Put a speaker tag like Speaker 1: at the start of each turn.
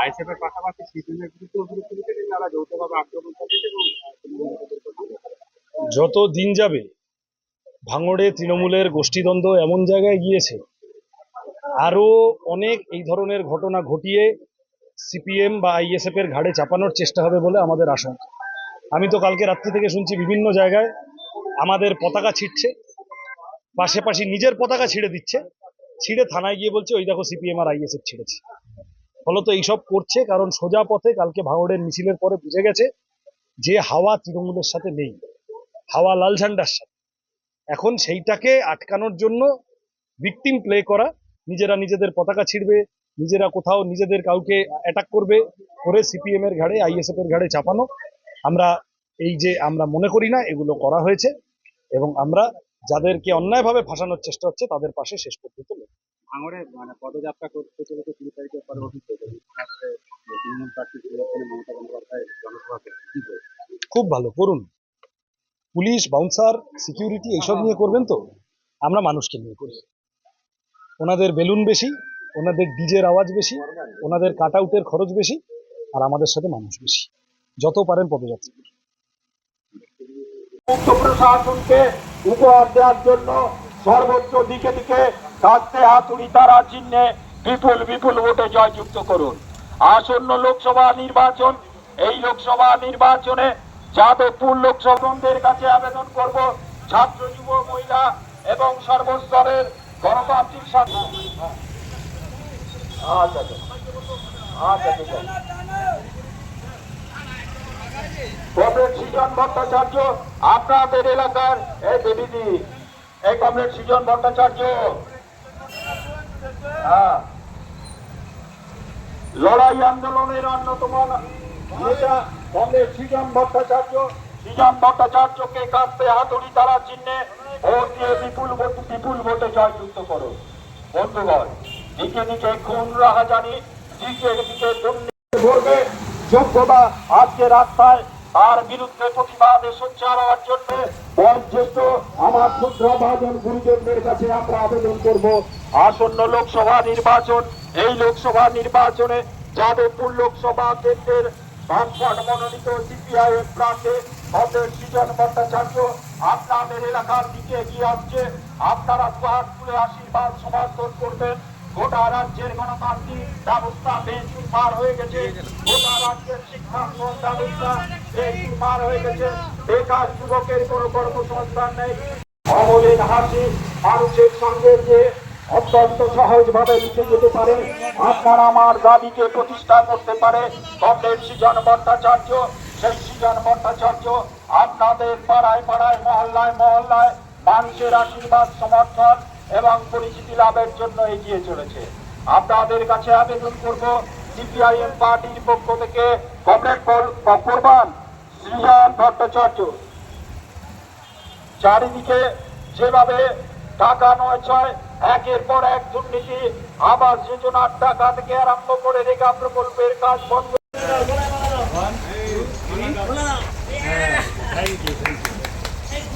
Speaker 1: ISF এর পাশাপাশি সিপিএমের বিরুদ্ধে অভিযোগ তুলেছে তারা যৌথভাবে আক্রমণ চালিয়েছে এবং করেছে।
Speaker 2: যত দিন যাবে, ভাঙড়ে তৃণমূলের গোষ্ঠীদ্বন্দ্ব এমন জায়গায় গিয়েছে আরও অনেক এই ধরনের ঘটনা ঘটিয়ে সিপিএম বা আইএসএফ এর ঘাড়ে চাপানোর চেষ্টা হবে বলে আমাদের আশঙ্কা আমি তো কালকে রাত্রি থেকে শুনছি বিভিন্ন জায়গায় আমাদের পতাকা ছিটছে পাশাপাশি নিজের পতাকা ছিঁড়ে দিচ্ছে, ছিঁড়ে থানায় গিয়ে বলছে, ওই দেখো, সিপিএম আর আইএসএফ ছিঁড়েছে ফলত এইসব করছে, কারণ সোজা পথে কালকে ভাঙড়ের মিছিলের পরে বুঝে গেছে যে হাওয়া তৃণমূলের সাথে নেই, হাওয়া লাল ঝান্ডার সাথে এখন সেইটাকে আটকানোর জন্য ভিকটিম প্লে করা, নিজেরা নিজেদের পতাকা ছিঁড়বে, নিজেরা কোথাও নিজেদের কাউকে অ্যাটাক করবে, করে সিপিএম এর ঘাড়ে আইএসএফ এর ঘাড়ে চাপানো আমরা এই যে আমরা মনে করি না, এগুলো করা হয়েছে এবং আমরা যাদেরকে অন্যায়ভাবে ফাঁসানোর চেষ্টা হচ্ছে, তাদের পাশে শেষ পর্যন্ত।
Speaker 1: ভাঙড়ে মানে পদযাত্রা করতে চলেছে কুড়ি তারিখের পরে অভিযোগ এবং তৃণমূল প্রার্থী মমতা বন্দ্যোপাধ্যায় জনসভা কি
Speaker 2: খুব ভালো করুন। পুলিশ বাউন্সার সিকিউরিটি এইসব নিয়ে করবেন তো? আমরা মানুষকে নিয়ে করি। ওনাদের বেলুন বেশি ওনাদের ডিজের আওয়াজ বেশি ওনাদের কাট আউটের খরচ বেশি আর আমাদের সাথে মানুষ বেশি। যত পারেন পদযাত্রা করুন।
Speaker 3: মুক্ত প্রশাসনকে উপহার দেওয়ার জন্য সর্বোচ্চ দিকে দিকে কাঁদতে হাতুড়ি তারা চিহ্নে বিপুল বিপুল ভোটে জয়যুক্ত করুন। আসন্ন লোকসভা নির্বাচন, এই লোকসভা নির্বাচনে যাদবপুর লোকসভাদের কাছে আবেদন করব ছাত্র, যুব, মহিলা এবং সর্বস্তরের গণতান্ত্রিক কমরেড সৃজন ভট্টাচার্য, আপনাদের এলাকার, এই দিদি এই কমরেড সৃজন ভট্টাচার্য। লড়াই আন্দোলনের অন্যতম নেতা কমরেড সৃজন ভট্টাচার্য। সৃজন ভট্টাচার্যকে কাঁদতে হাতুড়ি তারা চিহ্নে। ভোট দিয়ে বিপুল বিপুল ভোটে জয়যুক্ত করো। বন্ধুগণ, দিকে দিকে খুন রাহাজানি, দিকে দিকে দুর্নীতি ভরবে যোগ্যতা আজকে রাস্তায়, তার বিরুদ্ধে প্রতিবাদে সোচ্চার হওয়ার জন্য বয়োজ্যেষ্ঠ আমার ক্ষুদ্র ভাজন গুরুজনদের কাছে আমরা আবেদন করব। আসন্ন লোকসভা নির্বাচন, এই লোকসভা নির্বাচনে যাদবপুর লোকসভা কেন্দ্রের বামফ্রন্ট মনোনীত সিপিআই প্রান্তে ভদ্রের সৃজন ভট্টাচার্য আপনাদের এলাকার দিকে এগিয়ে আসছে। আপনারা আশীর্বাদ সমর্থন করবেন। গোটা রাজ্যের গণতান্ত্রিক ব্যবস্থা বেসুমার হয়ে গেছে। গোটা রাজ্যের শিক্ষা ব্যবস্থা বেসুমার হয়ে গেছে। বেকার যুবকের কোনো কর্মসংস্থান নেই। অমলিন হাসি মানুষের সঙ্গে যে অত্যন্ত সহজভাবে মিশে যেতে পারে, আপনার আমার দাবিকে প্রতিষ্ঠা করতে পারে। কমরেড সৃজন ভট্টাচার্য সেই সৃজন ভট্টাচার্য, আপনাদের পাড়ায় পাড়ায়, মহল্লায় মহল্লায় মানুষের আশীর্বাদ, সমর্থন এবং পরিচিতি লাভের জন্য এগিয়ে চলেছে। আপনাদের কাছে আবেদন করব, সিপিআইএম পার্টির পক্ষ থেকে কমরেড সৃজন ভট্টাচার্য। চারিদিকে যেভাবে টাকা নয় ছয়, একের পর এক দুর্নীতি, আবাস যোজনার টাকা থেকে আরম্ভ করে রেখা প্রকল্পের কাজ বন্ধ।